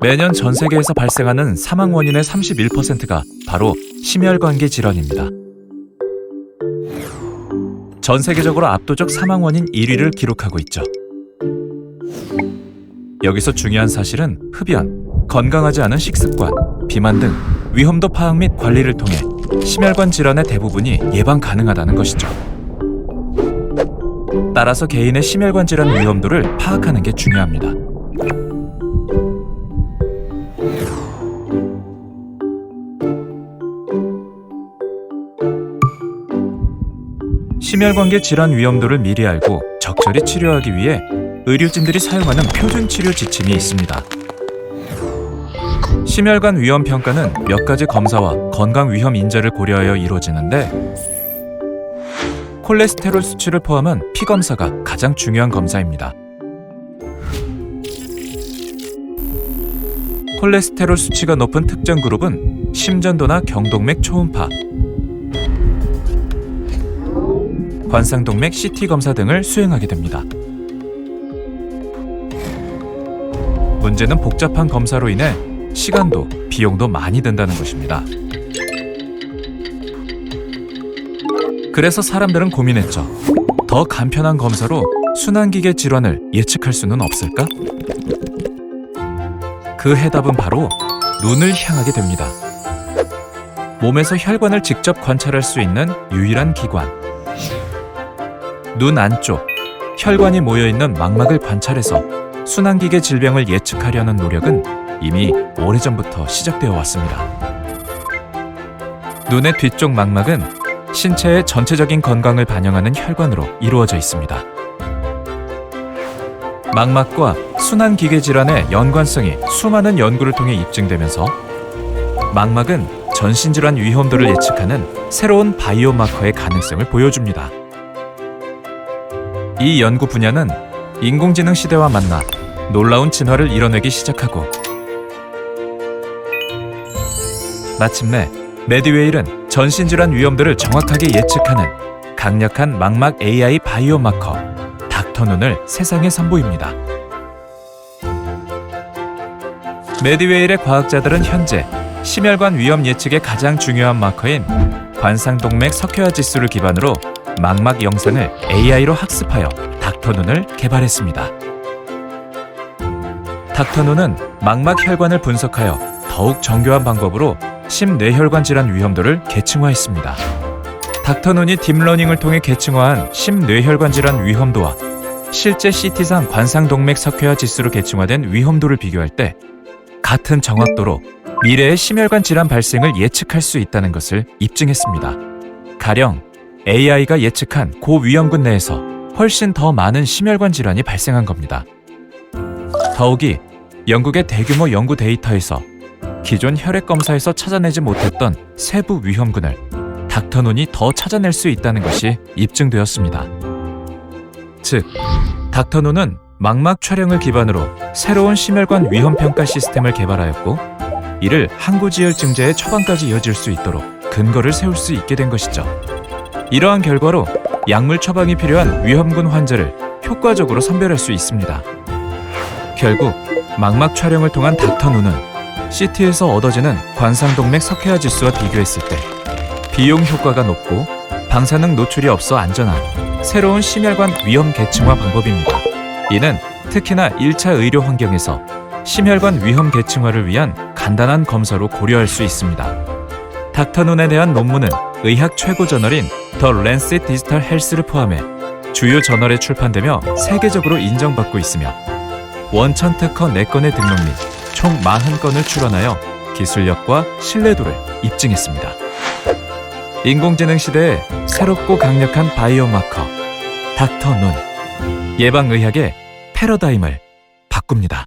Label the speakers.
Speaker 1: 매년 전 세계에서 발생하는 사망 원인의 31%가 바로 심혈관계 질환입니다. 전 세계적으로 압도적 사망 원인 1위를 기록하고 있죠. 여기서 중요한 사실은 흡연, 건강하지 않은 식습관, 비만 등 위험도 파악 및 관리를 통해 심혈관 질환의 대부분이 예방 가능하다는 것이죠. 따라서 개인의 심혈관 질환 위험도를 파악하는 게 중요합니다. 심혈관계 질환 위험도를 미리 알고 적절히 치료하기 위해 의료진들이 사용하는 표준 치료 지침이 있습니다. 심혈관 위험 평가는 몇 가지 검사와 건강 위험 인자를 고려하여 이루어지는데 콜레스테롤 수치를 포함한 피 검사가 가장 중요한 검사입니다. 콜레스테롤 수치가 높은 특정 그룹은 심전도나 경동맥 초음파, 관상동맥 CT 검사 등을 수행하게 됩니다. 문제는 복잡한 검사로 인해 시간도 비용도 많이 든다는 것입니다. 그래서 사람들은 고민했죠. 더 간편한 검사로 순환기계 질환을 예측할 수는 없을까? 그 해답은 바로 눈을 향하게 됩니다. 몸에서 혈관을 직접 관찰할 수 있는 유일한 기관. 눈 안쪽 혈관이 모여 있는 망막을 관찰해서 순환기계 질병을 예측하려는 노력은 이미 오래전부터 시작되어 왔습니다. 눈의 뒤쪽 망막은 신체의 전체적인 건강을 반영하는 혈관으로 이루어져 있습니다. 망막과 순환기계 질환의 연관성이 수많은 연구를 통해 입증되면서 망막은 전신질환 위험도를 예측하는 새로운 바이오마커의 가능성을 보여줍니다. 이 연구 분야는 인공지능 시대와 만나 놀라운 진화를 이뤄내기 시작하고 마침내 메디웨일은 전신질환 위험들을 정확하게 예측하는 강력한 망막 AI 바이오마커 닥터눈을 세상에 선보입니다. 메디웨일의 과학자들은 현재 심혈관 위험 예측의 가장 중요한 마커인 관상동맥 석회화 지수를 기반으로 망막 영상을 AI로 학습하여 닥터눈을 개발했습니다. 닥터눈은 망막 혈관을 분석하여 더욱 정교한 방법으로 심뇌혈관 질환 위험도를 계층화했습니다. 닥터눈이 딥러닝을 통해 계층화한 심뇌혈관 질환 위험도와 실제 CT상 관상동맥 석회화 지수로 계층화된 위험도를 비교할 때 같은 정확도로 미래의 심혈관 질환 발생을 예측할 수 있다는 것을 입증했습니다. 가령 AI가 예측한 고위험군 내에서 훨씬 더 많은 심혈관 질환이 발생한 겁니다. 더욱이 영국의 대규모 연구 데이터에서 기존 혈액 검사에서 찾아내지 못했던 세부 위험군을 닥터눈이 더 찾아낼 수 있다는 것이 입증되었습니다. 즉, 닥터눈은 망막 촬영을 기반으로 새로운 심혈관 위험 평가 시스템을 개발하였고, 이를 항구지혈증제의 처방까지 이어질 수 있도록 근거를 세울 수 있게 된 것이죠. 이러한 결과로 약물 처방이 필요한 위험군 환자를 효과적으로 선별할 수 있습니다. 결국 망막 촬영을 통한 닥터 눈은 CT에서 얻어지는 관상동맥 석회화 지수와 비교했을 때 비용 효과가 높고 방사능 노출이 없어 안전한 새로운 심혈관 위험 계층화 방법입니다. 이는 특히나 1차 의료 환경에서 심혈관 위험 계층화를 위한 간단한 검사로 고려할 수 있습니다. 닥터눈에 대한 논문은 의학 최고 저널인 더 랜셋 디지털 헬스를 포함해 주요 저널에 출판되며 세계적으로 인정받고 있으며 원천 특허 4건의 등록 및 총 40건을 출원하여 기술력과 신뢰도를 입증했습니다. 인공지능 시대에 새롭고 강력한 바이오마커 닥터 눈 예방의학의 패러다임을 바꿉니다.